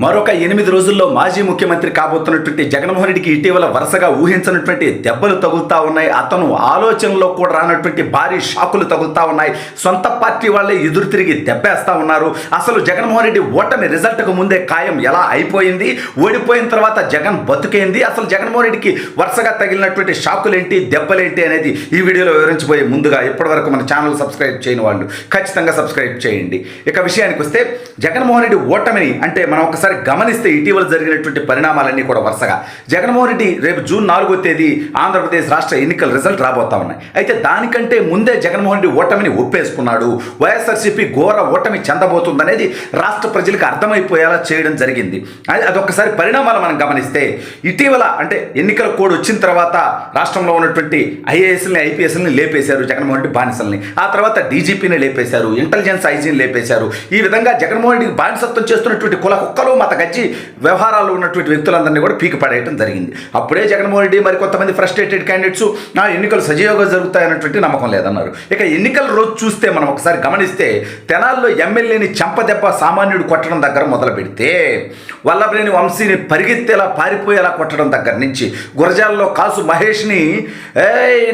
మరొక ఎనిమిది రోజుల్లో మాజీ ముఖ్యమంత్రి కాబోతున్నటువంటి జగన్మోహన్ రెడ్డికి ఇటీవల వరుసగా ఊహించినటువంటి దెబ్బలు తగులుతా ఉన్నాయి. అతను ఆలోచనలో కూడా రానటువంటి భారీ షాకులు తగులుతా ఉన్నాయి. సొంత పార్టీ వాళ్ళే ఎదురు తిరిగి దెబ్బేస్తా ఉన్నారు. అసలు జగన్మోహన్ రెడ్డి ఓటమి రిజల్ట్కు ముందే ఖాయం ఎలా అయిపోయింది? ఓడిపోయిన తర్వాత జగన్ బతుకైంది? అసలు జగన్మోహన్ రెడ్డికి వరుసగా తగిలినటువంటి షాకులేంటి? దెబ్బలేంటి అనేది ఈ వీడియోలో వివరించబోయే ముందుగా ఇప్పటివరకు మన ఛానల్ సబ్స్క్రైబ్ చేయని వాళ్ళు ఖచ్చితంగా సబ్స్క్రైబ్ చేయండి. ఇక విషయానికి వస్తే జగన్మోహన్ రెడ్డి ఓటమిని అంటే మనం ఒకసారి గమనిస్తే ఇటీవల జరిగినటువంటి పరిణామాలన్నీ కూడా వరుసగా. జగన్మోహన్ రెడ్డి రేపు జూన్ నాలుగో తేదీ ఆంధ్రప్రదేశ్ రాష్ట్ర ఎన్నికల రిజల్ట్ రాబోతా ఉన్నాయి అయితే దానికంటే ముందే జగన్మోహన్ రెడ్డి ఓటమిని ఒప్పేసుకున్నాడు. వైఎస్ఆర్సీపీ ఘోర ఓటమి చెందబోతుందనేది రాష్ట్ర ప్రజలకు అర్థమైపోయేలా చేయడం జరిగింది. అదొకసారి పరిణామాలు మనం గమనిస్తే ఇటీవల అంటే ఎన్నికల కోడ్ వచ్చిన తర్వాత రాష్ట్రంలో ఉన్నటువంటి ఐఏఎస్ని ఐపీఎస్ని లేపేశారు జగన్మోహన్ రెడ్డి బానిసల్ని. ఆ తర్వాత డీజీపీని లేపేశారు ఇంటెలిజెన్స్ ఐజీని లేపేశారు. ఈ విధంగా జగన్మోహన్ రెడ్డికి బానిసత్వం చేస్తున్నటువంటి కుల కుక్కలు మత గచ్చి వ్యవహారాలు ఉన్నటువంటి వ్యక్తులందరినీ కూడా పీకి పడేయడం జరిగింది. అప్పుడే జగన్మోహన్ రెడ్డి మరి కొంతమంది ఫ్రస్ట్రేటెడ్ క్యాండిడేట్స్ నా ఎన్నికలు సజీవంగా జరుగుతాయన్నటువంటి నమ్మకం లేదన్నారు. ఇక ఎన్నికల రోజు చూస్తే మనం ఒకసారి గమనిస్తే తెనాల్లో ఎమ్మెల్యేని చెంపదెబ్బ సామాన్యుడు కొట్టడం దగ్గర మొదలు పెడితే వల్లభనేని వంశీని పరిగెత్తేలా పారిపోయేలా కొట్టడం దగ్గర నుంచి గురజాలలో కాసు మహేష్ని ఏ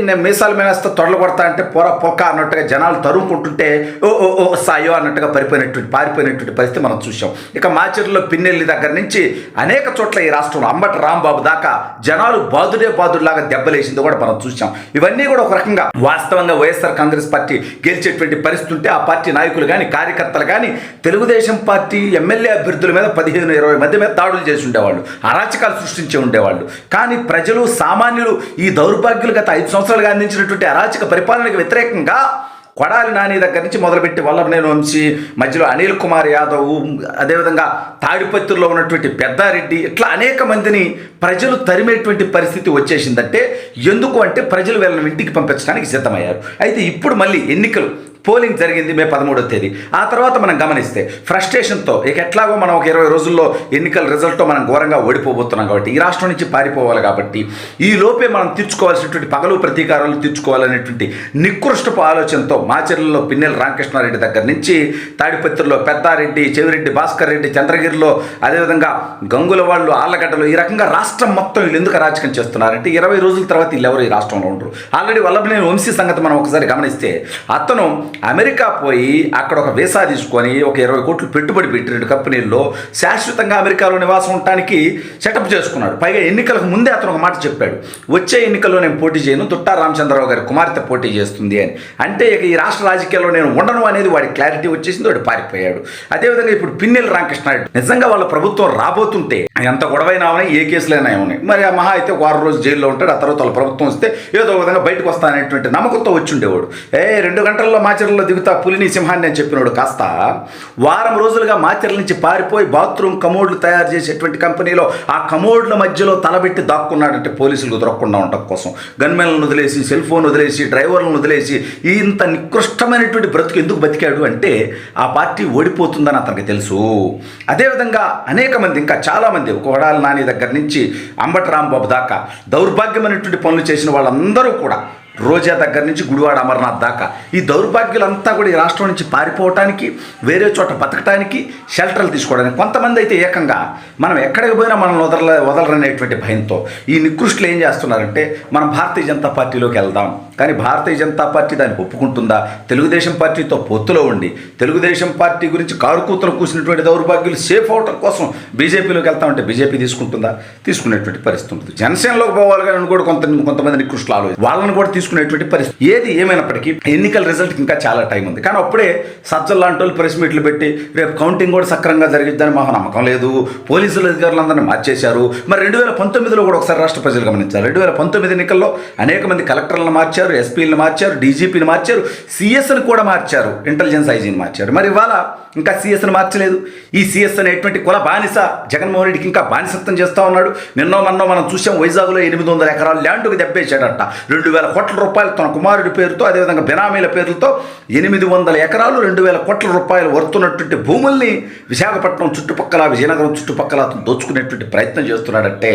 నేను మీసాల మేనేస్తా తొడలు కొడతా అంటే పొర పొక్క అన్నట్టుగా జనాలు తరుముకుంటుంటే ఓ ఓ ఓ సాయో అన్నట్టుగా పరిపోయినటువంటి పారిపోయినటువంటి పరిస్థితి మనం చూసాం ఇక మాచర్లో పిన్నెల్లి దగ్గర నుంచి అనేక చోట్ల ఈ రాష్ట్రంలో అంబటి రాంబాబు దాకా జనాలు బాదుడే బాదుడులాగా దెబ్బలేసింది కూడా మనం చూసాం ఇవన్నీ కూడా ఒక రకంగా వాస్తవంగా వైఎస్ఆర్ కాంగ్రెస్ పార్టీ గెలిచేటువంటి పరిస్థితి ఉంటే ఆ పార్టీ నాయకులు కానీ కార్యకర్తలు కానీ తెలుగుదేశం పార్టీ ఎమ్మెల్యే అభ్యర్థుల మీద పదిహేను ఇరవై మధ్య మీద దాడులు చేసి ఉండేవాళ్ళు అరాచకాలు సృష్టించి ఉండేవాళ్ళు. కానీ ప్రజలు సామాన్యులు ఈ దౌర్భాగ్యులు గత ఐదు సంవత్సరాలుగా అందించినటువంటి అరాచక పరిపాలనకు వ్యతిరేకంగా కొడాలి నాని దగ్గర నుంచి మొదలుపెట్టి వల్లభనేని వంశీ మధ్యలో అనిల్ కుమార్ యాదవ్ అదేవిధంగా తాడిపత్రిలో ఉన్నటువంటి పెద్దారెడ్డి ఇట్లా అనేక మందిని ప్రజలు తరిమేటువంటి పరిస్థితి వచ్చేసిందంటే ఎందుకు అంటే ప్రజలు వీళ్ళని ఇంటికి పంపించడానికి సిద్ధమయ్యారు. అయితే ఇప్పుడు మళ్ళీ ఎన్నికలు పోలింగ్ జరిగింది మే పదమూడో తేదీ. ఆ తర్వాత మనం గమనిస్తే ఫ్రస్ట్రేషన్తో ఇక ఎట్లాగో మనం ఒక ఇరవై రోజుల్లో ఎన్నికల రిజల్ట్తో మనం ఘోరంగా ఓడిపోబోతున్నాం కాబట్టి ఈ రాష్ట్రం నుంచి పారిపోవాలి కాబట్టి ఈ లోపే మనం తీర్చుకోవాల్సినటువంటి పగలు ప్రతీకారాలు తీర్చుకోవాలనేటువంటి నికృష్టపు ఆలోచనతో మాచర్లలో పిన్నెల రామకృష్ణారెడ్డి దగ్గర నుంచి తాడిపత్రిలో పెద్దారెడ్డి చెవిరెడ్డి భాస్కర్ రెడ్డి చంద్రగిరిలో అదేవిధంగా గంగుల వాళ్ళు ఆళ్ళగడ్డలు ఈ రకంగా రాష్ట్రం మొత్తం వీళ్ళు ఎందుకు అరాచకం చేస్తున్నారంటే ఇరవై రోజుల తర్వాత వీళ్ళెవరు ఈ రాష్ట్రంలో ఉండరు. ఆల్రెడీ వల్లభనేని వంశీ సంగతి మనం ఒకసారి గమనిస్తే అతను అమెరికా పోయి అక్కడ ఒక వీసా తీసుకొని ఒక ఇరవై కోట్లు పెట్టుబడి పెట్టి రెండు కంపెనీల్లో శాశ్వతంగా అమెరికాలో నివాసం ఉండటానికి సెటప్ చేసుకున్నాడు. పైగా ఎన్నికలకు ముందే అతను ఒక మాట చెప్పాడు. వచ్చే ఎన్నికల్లో నేను పోటీ చేయను తుట్టా రామచంద్రరావు గారి కుమార్తె పోటీ చేస్తుంది అని. అంటే ఇక ఈ రాష్ట్ర రాజకీయాల్లో నేను ఉండను అనేది వాడి క్లారిటీ వచ్చేసింది వాడు పారిపోయాడు. అదేవిధంగా ఇప్పుడు పిన్నెల రామకృష్ణారెడ్డి. నిజంగా వాళ్ళ ప్రభుత్వం రాబోతుంటే ఎంత గొడవైనా ఉన్నాయి ఏ కేసులైనా ఉన్నాయి. మరి ఆ మహా అయితే వారం రోజు జైల్లో ఉంటాడు ఆ తర్వాత వాళ్ళ ప్రభుత్వం వస్తే ఏదో ఒక విధంగా బయటకు వస్తాననేటువంటి నమ్మకంతో వచ్చి ఉండేవాడు. ఏ రెండు గంటల్లో మాచర్లలో దిగుతా పులిని సింహాన్ని అని చెప్పినాడు కాస్త వారం రోజులుగా మాచర్ల నుంచి పారిపోయి బాత్రూమ్ కమోడ్లు తయారు చేసేటువంటి కంపెనీలో ఆ కమోడ్ల మధ్యలో తలబెట్టి దాక్కున్నాడంటే పోలీసులు దొరకకుండా ఉండటం కోసం. గన్మెన్లను వదిలేసి సెల్ ఫోన్ వదిలేసి డ్రైవర్లను వదిలేసి ఇంత నికృష్టమైనటువంటి బ్రతుకు ఎందుకు బతికాడు అంటే ఆ పార్టీ ఓడిపోతుందని అతనికి తెలుసు. అదేవిధంగా అనేక మంది ఇంకా చాలామంది ఒక వడాల నాని దగ్గర నుంచి అంబటి రాంబాబు దాకా దౌర్భాగ్యమైనటువంటి పనులు చేసిన వాళ్ళందరూ కూడా రోజా దగ్గర నుంచి గుడివాడ అమర్నాథ్ దాకా. ఈ దౌర్భాగ్యులంతా కూడా ఈ రాష్ట్రం నుంచి పారిపోవటానికి వేరే చోట బతకటానికి షెల్టర్లు తీసుకోవడానికి కొంతమంది అయితే ఏకంగా మనం ఎక్కడికి పోయినా మనం వదల వదలరనేటువంటి భయంతో ఈ నికృష్టులు ఏం చేస్తున్నారంటే మనం భారతీయ జనతా పార్టీలోకి వెళ్దాం. కానీ భారతీయ జనతా పార్టీ దాన్ని ఒప్పుకుంటుందా? తెలుగుదేశం పార్టీతో పొత్తులో ఉండి తెలుగుదేశం పార్టీ గురించి కారుకూతలు కూసినటువంటి దౌర్భాగ్యులు సేఫ్ అవటం కోసం బీజేపీలోకి వెళ్తామంటే బీజేపీ తీసుకుంటుందా? తీసుకునేటువంటి పరిస్థితి ఉంటుంది. జనసేనలోకి పోవాలి కానీ కూడా కొంత కొంతమంది నికృష్టులు ఆలోచన వాళ్ళని కూడా చూసుకునేటువంటి పరిస్థితి. ఏది ఏమైనప్పటికీ ఎన్నికల రిజల్ట్ ఇంకా చాలా టైం ఉంది. కానీ అప్పుడే సజ్జల్ లాంటి వాళ్ళు ప్రెస్ మీట్లు పెట్టి రేపు కౌంటింగ్ కూడా సక్రమంగా జరిగిద్దని మాకు నమ్మకం లేదు. పోలీసులు అధికారులందరినీ మార్చేశారు. మరి రెండు వేల పంతొమ్మిదిలో కూడా ఒకసారి రాష్ట్ర ప్రజలు గమనించారు. రెండు వేల పంతొమ్మిది ఎన్నికల్లో అనేక మంది కలెక్టర్లను మార్చారు ఎస్పీలను మార్చారు డీజీపీని మార్చారు సిఎస్ని కూడా మార్చారు ఇంటెలిజెన్స్ ఐజీని మార్చారు. మరి ఇవాళ ఇంకా సీఎస్ను మార్చలేదు. ఈ సిఎస్ అనేటువంటి కుల బానిస జగన్మోహన్ రెడ్డికి ఇంకా బానిసత్వం చేస్తూ ఉన్నాడు. నిన్నో మన్నో మనం చూసాం వైజాగ్లో ఎనిమిది వందల ఎకరాలు ల్యాండ్కు దెబ్బేశాడట. రెండు వేల కోట్ల రూపాయలు తన కుమారుడి పేరుతో అదేవిధంగా బినామీల పేర్లతో ఎనిమిది వందల ఎకరాలు రెండు వేల కోట్ల రూపాయలు వర్తున్నటువంటి భూముల్ని విశాఖపట్నం చుట్టుపక్కల విజయనగరం చుట్టుపక్కల అతను దోచుకునేటువంటి ప్రయత్నం చేస్తున్నాడంటే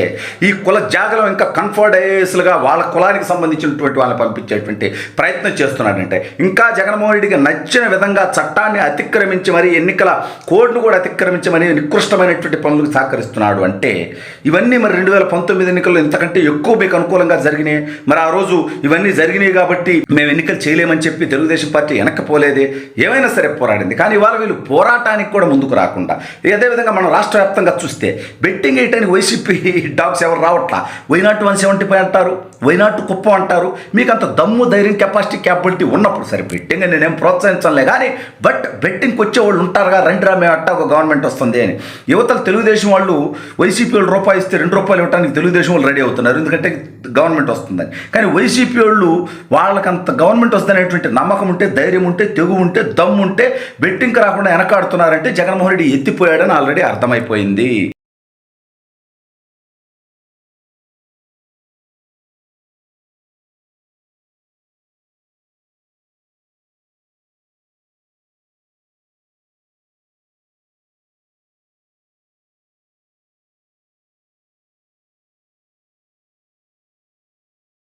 ఈ కుల జాగలం ఇంకా కన్ఫర్డేస్లుగా వాళ్ళ కులానికి సంబంధించినటువంటి వాళ్ళని పంపించేటువంటి ప్రయత్నం చేస్తున్నాడంటే ఇంకా జగన్మోహన్ రెడ్డికి నచ్చిన విధంగా చట్టాన్ని అతిక్రమించి మరి ఎన్నికల కోడ్ను కూడా అతిక్రమించమని నికృష్టమైనటువంటి పనులకు సహకరిస్తున్నాడు అంటే ఇవన్నీ మరి రెండు వేల పంతొమ్మిది ఎన్నికల్లో ఇంతకంటే ఎక్కువ మీకు అనుకూలంగా జరిగినాయి. మరి ఆ రోజు ఇవన్నీ జరిగినాయి కాబట్టి మేము ఎన్నికలు చేయలేమని చెప్పి తెలుగుదేశం పార్టీ వెనక్కపోలేదే. ఏమైనా సరే పోరాడింది. కానీ ఇవాళ వీళ్ళు పోరాటానికి కూడా ముందుకు రాకుండా. అదేవిధంగా మనం రాష్ట్ర వ్యాప్తంగా చూస్తే బెట్టింగ్ వేయటానికి వైసీపీ డాగ్స్ ఎవరు రావట్లా? Why not one seventy five అంటారు. వైనాట్ కుప్పం అంటారు. మీకు అంత దమ్ము ధైర్యం కెపాసిటీ క్యాపబిలిటీ ఉన్నప్పుడు సరే బెట్టింగ్ నేనేం ప్రోత్సహించలే కానీ బట్ బెట్టింగ్కి వచ్చే వాళ్ళు ఉంటారుగా రండి రా మేము అట్టా ఒక గవర్నమెంట్ వస్తుంది అని. యువతలు తెలుగుదేశం వాళ్ళు వైసీపీ వాళ్ళు రూపాయి ఇస్తే రెండు రూపాయలు ఇవ్వడానికి తెలుగుదేశం వాళ్ళు రెడీ అవుతున్నారు. ఎందుకంటే గవర్నమెంట్ వస్తుందని. కానీ వైసీపీ వాళ్ళు వాళ్ళకంత గవర్నమెంట్ వస్తుందనేటువంటి నమ్మకం ఉంటే ధైర్యం ఉంటే తెగు ఉంటే దమ్ము ఉంటే బెట్టింగ్ రాకుండా వెనకాడుతున్నారంటే జగన్మోహన్ రెడ్డి ఎత్తిపోయాడని ఆల్రెడీ అర్థమైపోయింది.